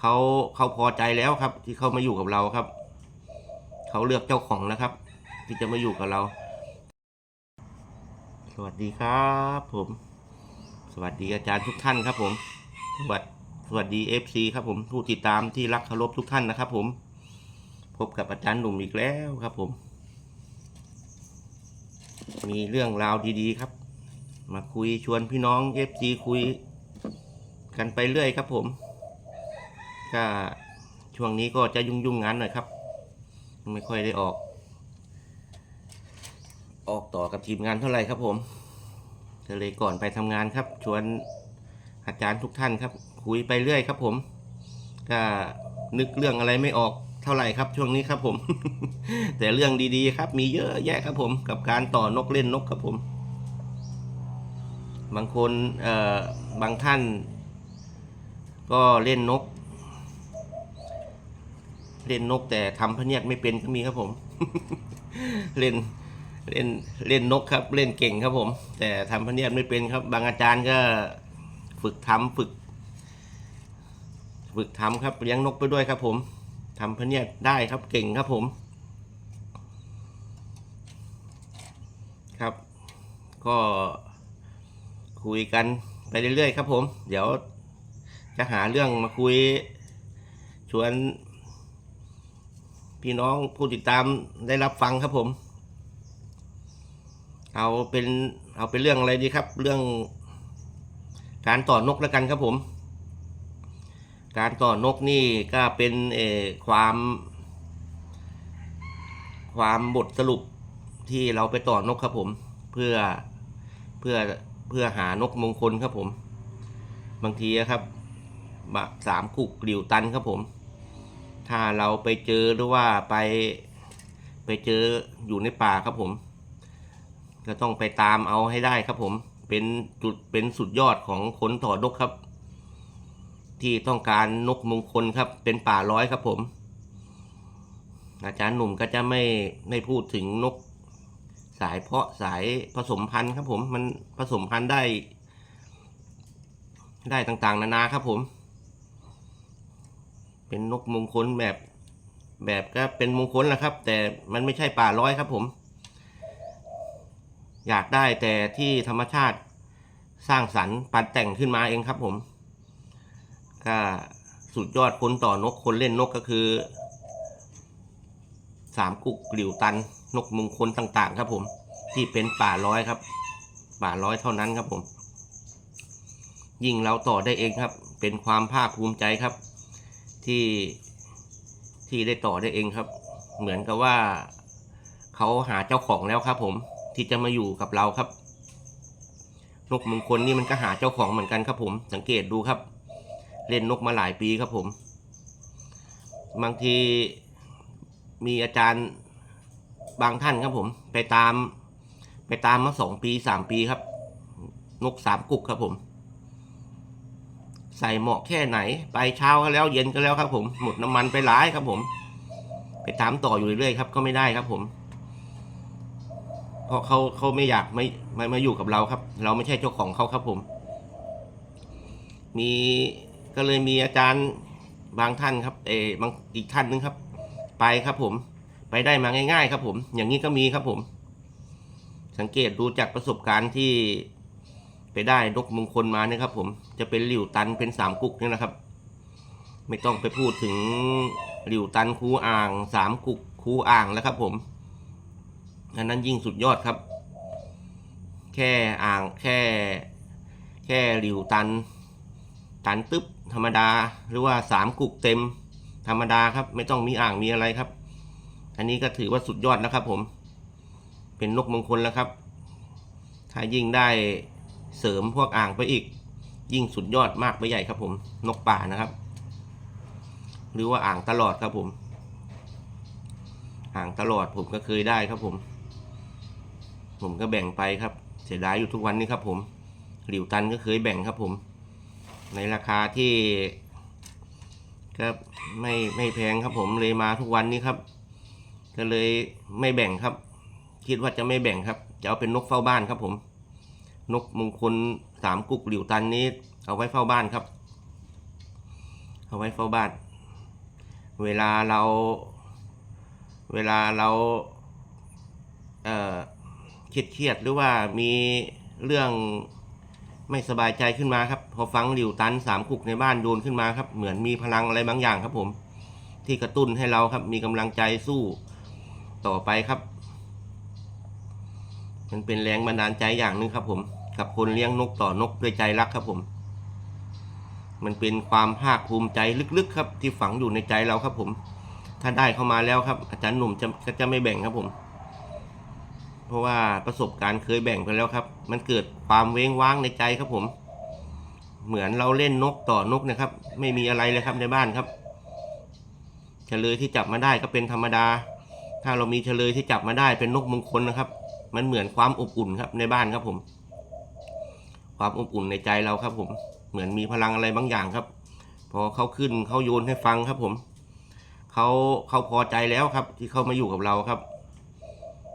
เขาเขาพอใจแล้วครับ ที่เขามาอยู่กับเราครับ เขาเลือกเจ้าของนะครับ ที่จะมาอยู่กับเรา สวัสดีครับ ผม สวัสดีอาจารย์ทุกท่านครับ ผม สวัสดีสวัสดีเอฟซีครับผมผู้ติดตามที่รักเคารพทุกท่านนะครับ ผม พบกับอาจารย์หนุ่มอีกแล้วครับ ผม มีเรื่องราวดีๆครับ มาคุยชวนพี่น้องเอฟซีคุย กันไปเรื่อยครับผม ก็ช่วงนี้ก็จะยุ่งๆงานหน่อยครับ ไม่ค่อยได้ออก ออกต่อกับทีมงานเท่าไหร่ครับผมก็เลยก่อนไปทำงานครับ ชวนอาจารย์ทุกท่านครับ คุยไปเรื่อยครับผม ก็นึกเรื่องอะไรไม่ออกเท่าไหร่ครับช่วงนี้ครับผม แต่เรื่องดีๆ ครับ มีเยอะแยะครับผม กับการต่อนกเล่นนกครับผม บางคนเอ่อบางท่าน ก็เล่นนก เล่นนกแต่ทำพะเนียดไม่เป็นก็มีครับผม เล่นเล่นเล่นนกครับ เล่นเก่งครับผม แต่ทำพะเนียดไม่เป็นครับ บางอาจารย์ก็ฝึกทำฝึก ฝึกทำครับเลี้ยงนกไปด้วยครับผมทำพะเนียดได้ครับเก่งครับผม ครับ ก็คุยกันไปเรื่อยๆครับผม เดี๋ยวจะหาเรื่องมาคุยชวน พี่น้องผู้ติดตามได้รับฟังครับผม เอาเป็นเอาเป็นเรื่องอะไรดีครับ เรื่องการต่อนกแล้วกันครับผม การต่อนกนี่ก็เป็นเอความ ความบทสรุปที่เราไปต่อนกครับผม เพื่อเพื่อเพื่อหานกมงคลครับผม บางทีครับสามกุกกลิวตันครับผม ถ้าเราไปเจอหรือว่าไป ไปเจออยู่ในป่าครับผมก็ต้องไปตามเอาให้ได้ครับผม เป็นจุดเป็นสุดยอดของคนต่อนกครับ ที่ต้องการนกมงคลครับ เป็นป่าร้อยครับผม อาจารย์หนุ่มก็จะไม่ไม่พูดถึงนกสายเพาะสายผสมพันธุ์ครับผมมันผสมพันธุ์ได้ ได้ต่างๆ นานาครับผม เป็นนกมงคลแบบแบบก็เป็นมงคลแหละครับ แต่มันไม่ใช่ป่าร้อยครับผม อยากได้แต่ที่ธรรมชาติสร้างสรรค์ปัดแต่งขึ้นมาเองครับผมก็สุดยอดคนต่อนกคนเล่นนกก็คือสามกุกกลิวตัน นกมงคลต่างๆ ครับผม ที่เป็นป่าร้อยครับ ป่าร้อยเท่านั้นครับผม ยิ่งเราต่อได้เองครับ เป็นความภาคภูมิใจครับ ที่ที่ได้ต่อได้เองครับ เหมือนกับว่าเขาหาเจ้าของแล้วครับ ผมที่จะมาอยู่กับเราครับนกมงคลนี่มันก็หาเจ้าของเหมือนกันครับผม สังเกตดูครับ เล่นนกมาหลายปีครับผม บางทีมีอาจารย์บางท่านครับผม ไปตาม ไปตามมาสองปีสามปีครับ นกสามกุกครับผม ใส่เหมาะแค่ไหน ไปเช้าก็แล้วเย็นก็แล้วครับผม หมดน้ำมันไปหลายครับผม ไปตามต่ออยู่เรื่อยๆครับก็ไม่ได้ครับผม เพราะเขาเขาไม่อยากไม่ไม่มาอยู่กับเราครับ เราไม่ใช่เจ้าของเขาครับผม มีก็เลยมีอาจารย์บางท่านครับ เออบางอีกท่านนึงครับ ไปครับผม ไปได้มาง่าย ๆ ครับผม อย่างนี้ก็มีครับผม สังเกตดูจากประสบการณ์ที่ ไปได้นกมงคลมาเนี่ยครับ ผมจะเป็นหลิวตันเป็นสามกุกเนี่ยนะครับ ไม่ต้องไปพูดถึงหลิวตันคูอ่างสามกุกคูอ่างแล้วครับ ผมอันนั้นยิ่งสุดยอดครับ แค่อ่างแค่ แค่หลิวตัน ตันตึ๊บธรรมดา หรือว่าสามกุกเต็ม ธรรมดาครับ ไม่ต้องมีอ่างมีอะไรครับ อันนี้ก็ถือว่าสุดยอดแล้วครับ ผม เป็นนกมงคลแล้วครับ ถ้ายิ่งได้ เสริมพวกอ่างไปอีก ยิ่งสุดยอดมากไปใหญ่ครับ ผมนกป่านะครับ หรือว่าอ่างตลอดครับผม อ่างตลอดผมก็เคยได้ครับผม ผมก็แบ่งไปครับ เสียดายอยู่ทุกวันนี้ครับ ผมหลิวตันก็เคยแบ่งครับผม ในราคาที่ก็ไม่ไม่แพงครับผมเลยมาทุกวันนี้ครับ ก็เลยไม่แบ่งครับ คิดว่าจะไม่แบ่งครับ จะเอาเป็นนกเฝ้าบ้านครับผม นกมงคลสามกุกหลิวตันนี้ เอาไว้เฝ้าบ้านครับ เอาไว้เฝ้าบ้าน เวลาเรา เวลาเราเอ่อเครียดเครียดหรือว่ามีเรื่องไม่สบายใจขึ้นมาครับ พอฟังหลิวตันสามกุกในบ้านโยนขึ้นมาครับ เหมือนมีพลังอะไรบางอย่างครับผม ที่กระตุ้นให้เราครับ มีกำลังใจสู้ต่อไปครับ มันเป็นแรงบันดาลใจอย่างหนึ่งครับผม กับคนเลี้ยงนกต่อนกด้วยใจรักครับผม มันเป็นความภาคภูมิใจลึกๆ ครับ ที่ฝังอยู่ในใจเราครับผม ถ้าได้เข้ามาแล้วครับ อาจารย์หนุ่มจะก็จะไม่แบ่งครับผม เพราะว่าประสบการณ์เคยแบ่งไปแล้วครับ มันเกิดความเว้งว้างในใจครับผม เหมือนเราเล่นนกต่อนกนะครับ ไม่มีอะไรเลยครับในบ้านครับเฉลยที่จับมาได้ก็เป็นธรรมดา ถ้าเรามีเฉลยที่จับมาได้เป็นนกมงคลนะครับ มันเหมือนความอบอุ่นครับในบ้านครับผม ความอบอุ่นในใจเราครับ ผม เหมือนมีพลังอะไรบางอย่างครับ พอเขาขึ้นเขาโยนให้ฟังครับ ผมเขาเขาพอใจแล้วครับ ที่เขามาอยู่กับเราครับ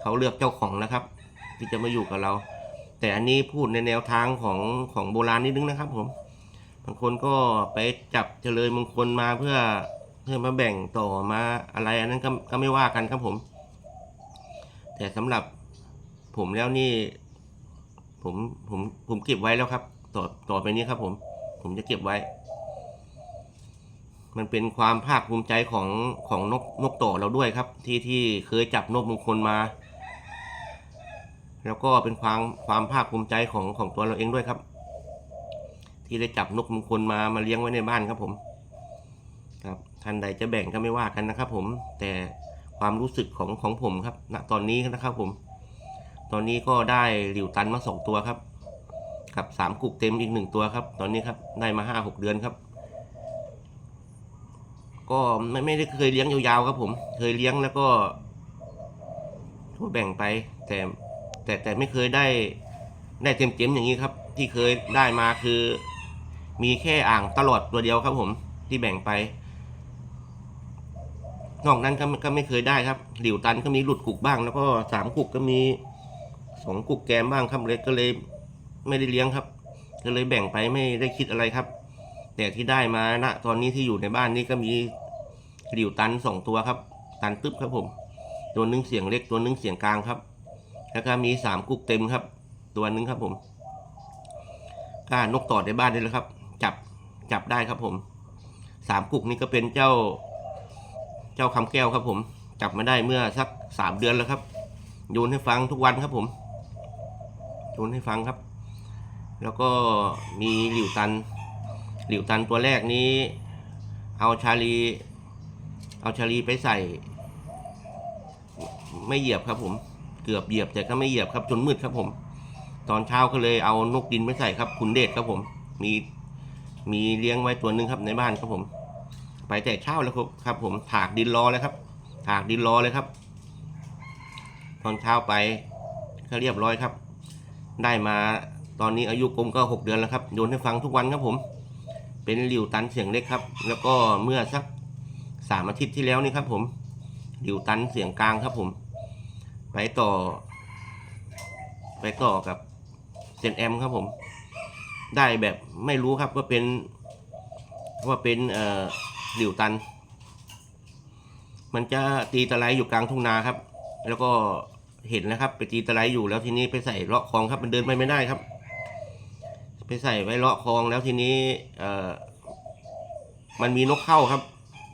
เขาเลือกเจ้าของนะครับ ที่จะมาอยู่กับเรา แต่อันนี้พูดในแนวทางของของโบราณนิดนึงนะครับ ผมบางคนก็ไปจับเจริญมงคลมาเพื่อเพื่อมาแบ่งต่อมาอะไรอันนั้นก็ก็ไม่ว่ากันครับผม แต่สำหรับผมแล้วนี่ ผมผมผมเก็บไว้แล้วครับ ต่อต่อไปนี้ครับ ผม ผมจะเก็บไว้ มันเป็นความภาคภูมิใจของของนกนกต่อเราด้วยครับ ที่ที่เคยจับนกมงคลมา แล้วก็เป็นความความภาคภูมิใจของของตัวเราเองด้วยครับ ที่ได้จับนกมงคลมามาเลี้ยงไว้ในบ้านครับ ผม ครับท่านใดจะแบ่งก็ไม่ว่ากันนะครับ ผมแต่ความรู้สึกของของผมครับณตอนนี้นะครับ ผม ตอนนี้ก็ได้หลิวตันมาสองตัวครับ กับสามกุกเต็มอีกหนึ่งตัวครับ ตอนนี้ครับได้มาห้าหกเดือนครับ ก็ไม่ไม่ได้เคยเลี้ยงยาวๆครับผม เคยเลี้ยงแล้วก็ก็แบ่งไป แต่แต่แต่ไม่เคยได้ได้เต็มๆอย่างนี้ครับ ที่เคยได้มาคือ มีแค่อ่างตลอดตัวเดียวครับผมที่แบ่งไปนอกนั้นก็ก็ไม่เคยได้ครับหลิวตันก็มีหลุดกุกบ้าง แล้วก็สามกุกก็มี สองกุกแกมบ้างครับเล็กก็เลยไม่ได้เลี้ยงครับ ก็เลยแบ่งไปไม่ได้คิดอะไรครับ แต่ที่ได้มาณตอนนี้ที่อยู่ในบ้านนี่ก็มีหลิวตันสองตัวครับ ตันตึ๊บครับผม ตัวหนึงเสียงเล็กตัวหนึงเสียงกลางครับ แล้วก็มีสามกุกเต็มครับ ตัวหนึงครับผมก็นกต่อในบ้านนี่แหละครับ จับจับได้ครับผมสามกุกนี่ก็เป็นเจ้า เจ้าคำแก้วครับผม จับมาได้เมื่อสักสามเดือนแล้วครับโยนให้ฟังทุกวันครับผม โยนให้ฟังครับ แล้วก็มีหลิวตัน หลิวตันตัวแรกนี้ เอาชาลี เอาชาลีไปใส่ ไม่เหยียบครับผมเกือบเหยียบแต่ก็ไม่เหยียบครับจนมืดครับผม ตอนเช้าก็เลยเอานกดินไปใส่ครับคุณเดชครับผม มีมีเลี้ยงไว้ตัวหนึ่งครับในบ้านครับผม ไปแต่เช้าแล้วครับครับผมถากดินรอเลยครับ ถากดินรอเลยครับ ตอนเช้าไปก็เรียบร้อยครับ ได้มาตอนนี้อายุกลมก็หกเดือนแล้วครับโยนให้ฟังทุกวันครับผม เป็นหลิวตันเสียงเล็กครับ แล้วก็เมื่อสักสามอาทิตย์ที่แล้วนี่ครับ ผมหลิวตันเสียงกลางครับผม ไปต่อ ไปต่อกับเซนแอมครับผม ได้แบบไม่รู้ครับว่าเป็นว่าเป็นเอ่อหลิวตัน มันจะตีตะไลอยู่กลางทุ่งนาครับ แล้วก็ เห็นนะครับ ไปตีตะไลอยู่แล้วทีนี้ไปใส่เลาะคลองครับ มันเดินไปไม่ได้ครับ ไปใส่ไว้เลาะคลองแล้วทีนี้เอ่อมันมีนกเข้าครับ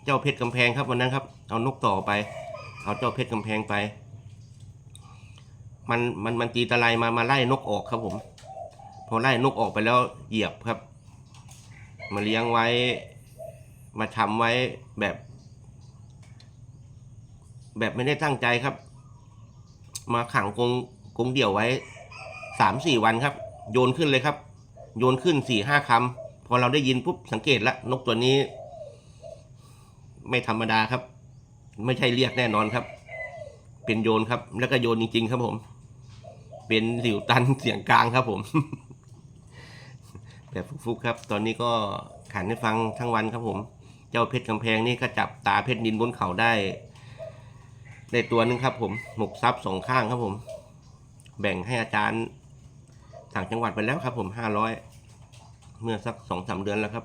เจ้าเพชรกำแพงครับวันนั้นครับ เอานกต่อไป เอาเจ้าเพชรกำแพงไป มันมันมันตีตะไลมามาไล่นกออกครับผม พอไล่นกออกไปแล้วเหยียบครับ มาเลี้ยงไว้ มาทำไว้แบบ แบบไม่ได้ตั้งใจครับ มาขังกรงกรงเดี่ยวไว้สามสี่วันครับ โยนขึ้นเลยครับ โยนขึ้นสี่ห้าคำพอเราได้ยินปุ๊บสังเกตแล้วนกตัวนี้ ไม่ธรรมดาครับ ไม่ใช่เรียกแน่นอนครับ เป็นโยนครับ แล้วก็โยนจริง ๆ ครับผม เป็นหลิวตันเสียงกลางครับผม แบบฟุกๆครับ ตอนนี้ก็ขันให้ฟังทั้งวันครับผม เจ้าเพชรกำแพงนี่ก็จับตาเพชรนินบนเขาได้ ได้ตัวหนึงครับ ผมหมกซับสองข้างครับผม แบ่งให้อาจารย์ต่างจังหวัดไปแล้วครับ ผมห้าร้อยเมื่อสักสองสามเดือนแล้วครับ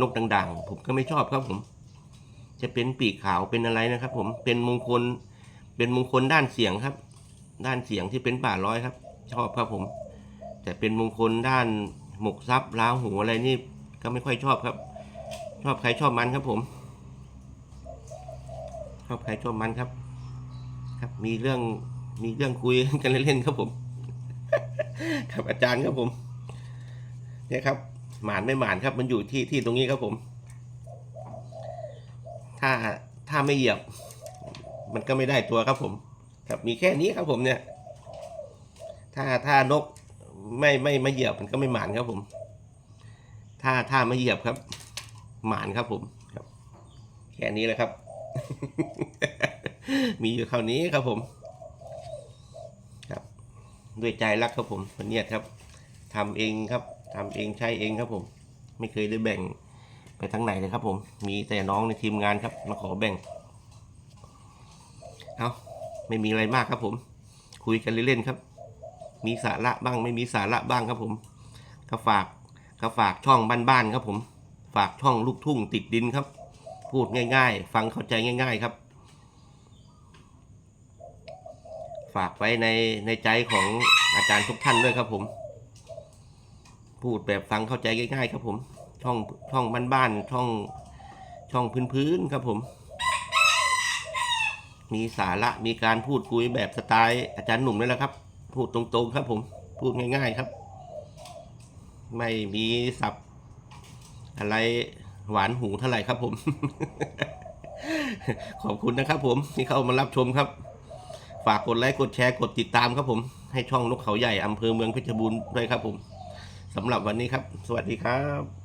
นกด่างๆ ผมก็ไม่ชอบครับผม จะเป็นปีกขาวเป็นอะไรนะครับ ผมเป็นมงคล เป็นมงคลด้านเสียงครับ ด้านเสียงที่เป็นป่าร้อยครับ ชอบครับผม แต่เป็นมงคลด้านหมกทรัพย์ล้าวหูอะไรนี่ก็ไม่ค่อยชอบครับ ชอบใครชอบมันครับผมชอบใครชอบมันครับ ครับ มีเรื่องมีเรื่องคุยกันเล่นๆครับผม ครับอาจารย์ครับผม เนี่ยครับ หมานไม่หมานครับ มันอยู่ที่ที่ตรงนี้ครับผม ถ้าถ้าไม่เหยียบ มันก็ไม่ได้ตัวครับผม ครับมีแค่นี้ครับผมเนี่ย ถ้าถ้านกไม่ไม่ไม่เหยียบมันก็ไม่หมานครับผม ถ้าถ้าไม่เหยียบครับ หมานครับผมครับ แค่นี้แหละครับ มีอยู่เท่านี้ครับผมครับ ด้วยใจรักครับผมวันเนี้ยครับทำเองครับทำเองใช้เองครับผม ไม่เคยได้แบ่งไปทั้งไหนเลยครับผม มีแต่น้องในทีมงานครับ มาขอแบ่ง เอาไม่มีอะไรมากครับผม คุยกันเล่นๆครับ มีสาระบ้างไม่มีสาระบ้างครับผม ก็ฝากก็ฝากช่องบ้านๆครับผม ฝากช่องลูกทุ่งติดดินครับ พูดง่าย ๆ ฟังเข้าใจง่าย ๆ ครับ ฝากไว้ในในใจของอาจารย์ทุกท่านด้วยครับผม พูดแบบฟังเข้าใจง่ายๆครับผม ช่องช่องบ้านๆช่องช่องพื้นๆครับผม มีสาระมีการพูดคุยแบบสไตล์อาจารย์หนุ่มนี่แหละครับ พูดตรงๆครับผม พูดง่ายๆครับ ไม่มีศัพท์อะไรหวานหูเท่าไหร่ครับผม ขอบคุณนะครับผมที่เข้ามารับชมครับ ฝากกดไลค์กดแชร์กดติดตามครับผม ให้ช่องนกเขาใหญ่อำเภอเมืองเพชรบูรณ์ด้วยครับผมสำหรับวันนี้ครับ สวัสดีครับ